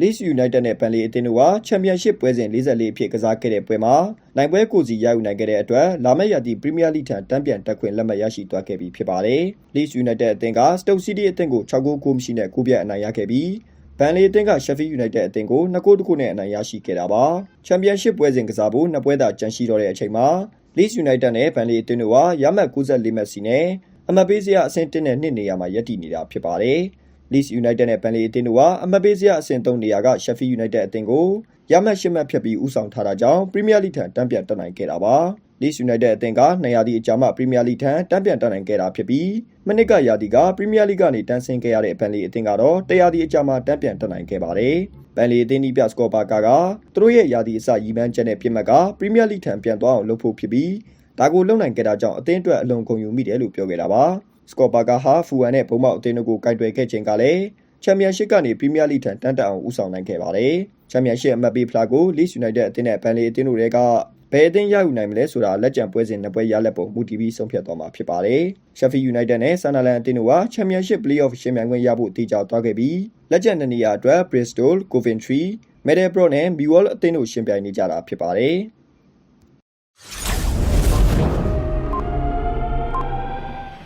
Leeds United နဲ့ Burnley အသင်းတို့ဟာချန်ပီယံရှစ်ပွဲစဉ်44အဖြစ်ကစားခဲ့တဲ့ပွဲမှာနိုင်ပွဲကိုစီရယူနိုင်ခဲ့တဲ့အတွက်လာမယ့်ရာသီ Premier League ထံတန်းပြန်တက်ခွင့်လက်မှတ်ရရှိသွားခဲ့ပြီဖြစ်ပါတယ်။ Leeds United အသင်းက Stoke City အသင်းကို6ဂိုးကိုမရှိနဲ့9ပြတ်အနိုင်ရခဲ့ပြီးဘန်လီအသင်းက Sheffield United အသင်းကို2ဂိုးတခုနဲ့အနိုင်ရရှိခဲ့တာပါ။ချန်ပီယံရှစ်ပွဲစဉ်ကစားဖို့နှစ်ပွဲသာကျန်ရှိတော့တဲ့အချိန်မှာ Leeds United နဲ့ Burnley အသင်းတို့ဟာရမှတ်94မှတ်စီနဲ့အမှတ်ပေးစရာအဆင့်1နဲ့2နေရာမှာရပ်တည်နေတာဖြစ်ပါတယ်။ Leeds United နဲ့ Burnley အသင်းတို့ဟာအမှတ်ပေးစရာအဆင့်3နေရာက Sheffield United အသင်းကိုရမှတ်8မှတ်ဖြတ်ပြီးဦးဆောင်ထားတာကြောင့် Premier League ထံတန်းပြန်တက်နိုင်ခဲ့တာပါ။ Leeds United အသင်းက2ရာသီအကြာမှ Premier League ထံတန်းပြန်တက်နိုင်ခဲ့တာဖြစ်ပြီးမနစ်ကရာသီက Premier League ကနေတန်းဆင်းခဲ့ရတဲ့ Burnley အသင်းကတော့1ရာသီအကြာမှတန်းပြန်တက်နိုင်ခဲ့ပါတယ်။ Burnley အသင်းဒီပြစကောပါကာကသူတို့ရဲ့ရာသီအစရည်မှန်းချက်နဲ့ပြစ်မှတ်က Premier League ထံပြန်သွားအောင်လုပ်ဖို့ဖြစ်ပြီးဒါကိုလုပ်နိုင်ခဲ့တာကြောင့်အသင်းအတွက်အလွန်ဂုဏ်ယူမိတယ်လို့ပြောခဲ့တာပါ။ စကောပါကာဟာဖူဝမ်နဲ့ဘုံမောက်အသင်းတို့ကိုကင်တွယ်ခဲ့ချိန်ကလည်းချန်ပီယံရှစ်ကနေပရီးမီးယားလိထံတန်းတက်အောင်ဦးဆောင်နိုင်ခဲ့ပါတယ်။ချန်ပီယံရှစ်အမှတ်ပေးဖလားကို Leeds United အသင်းနဲ့ Burnley အသင်းတို့တွေကဘယ်အသင်းရယူနိုင်မလဲဆိုတာလက်ကျန်ပွဲစဉ်နှစ်ပွဲရလက်ပုံမူတည်ပြီးဆုံးဖြတ်သွားမှာဖြစ်ပါတယ်။ Sheffield United နဲ့ Sunderland အသင်းတို့ဟာ Championship Playoff ရှင်ပြိုင်ခွင့်ရဖို့တည်ကြသွားခဲ့ပြီးလက်ကျန်နှစ်နေရာအတွက် Bristol, Coventry, Middlesbrough နဲ့ Millwall အသင်းတို့ရှင်ပြိုင်နေကြတာဖြစ်ပါတယ်။